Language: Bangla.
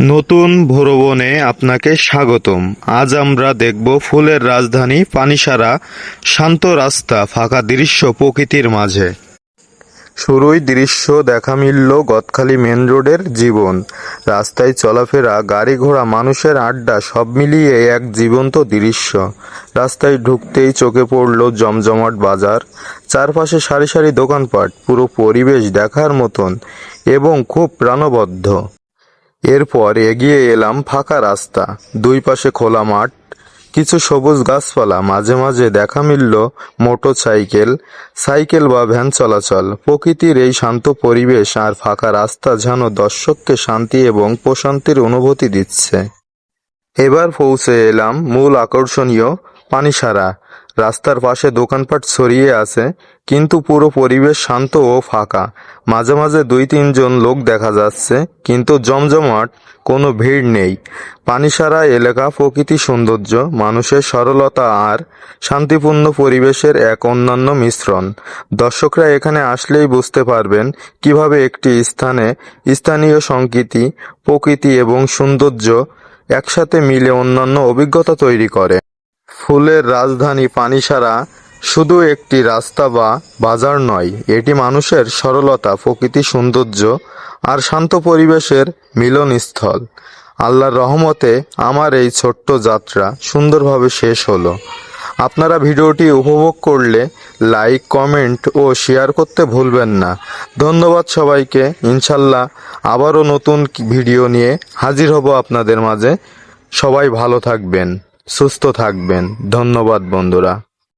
নতুন ভ্রমণে আপনাকে স্বাগতম। আজ আমরা দেখব ফুলের রাজধানী পানিসারা, শান্ত রাস্তা, ফাঁকা দৃশ্য প্রকৃতির মাঝে। শুরুই দৃশ্য দেখা মিলল গতখালি মেন রোডের জীবন। রাস্তায় চলাফেরা গাড়ি ঘোড়া মানুষের আড্ডা, সব মিলিয়ে এক জীবন্ত দৃশ্য। রাস্তায় ঢুকতেই চোখে পড়ল জমজমাট বাজার। চারপাশে সারি সারি দোকানপাট, পুরো পরিবেশ দেখার মতন এবং খুব প্রাণবদ্ধ। এরপর এগিয়ে এলাম ফাঁকা রাস্তা, দুই পাশে খোলা মাঠ, কিছু সবুজ গাছপালা, মাঝে মাঝে দেখা মিলল মোটর সাইকেল সাইকেল বা ভ্যান চলাচল। প্রকৃতির এই শান্ত পরিবেশ আর ফাঁকা রাস্তা যেন দর্শককে শান্তি এবং প্রশান্তির অনুভূতি দিচ্ছে। এবার পৌঁছে এলাম মূল আকর্ষণীয় পানিসারা রাস্তার পাশে দোকানপাট ছড়িয়ে আছে, কিন্তু পুরো পরিবেশ শান্ত ও ফাঁকা। মাঝে মাঝে দুই তিনজন লোক দেখা যাচ্ছে, কিন্তু জমজমাট, কোনো ভিড় নেই। পানিসারা এলাকা প্রকৃতি সৌন্দর্য, মানুষের সরলতা আর শান্তিপূর্ণ পরিবেশের এক অন্যান্য মিশ্রণ। দর্শকরা এখানে আসলেই বুঝতে পারবেন কীভাবে একটি স্থানে স্থানীয় সংস্কৃতি প্রকৃতি এবং সৌন্দর্য একসাথে মিলে অন্যান্য অভিজ্ঞতা তৈরি করে। ফুলের রাজধানী পানিসারা শুধু একটি রাস্তা বা বাজার নয়, এটি মানুষের সরলতা, প্রকৃতি সৌন্দর্য আর শান্ত পরিবেশের মিলনস্থল। আল্লাহর রহমতে আমার এই ছোট্ট যাত্রা সুন্দরভাবে শেষ হলো। আপনারা ভিডিওটি উপভোগ করলে লাইক, কমেন্ট ও শেয়ার করতে ভুলবেন না। ধন্যবাদ সবাইকে। ইনশাল্লাহ আবারও নতুন ভিডিও নিয়ে হাজির হব আপনাদের মাঝে। সবাই ভালো থাকবেন। সুস্থ থাকবেন। ধন্যবাদ বন্ধুরা।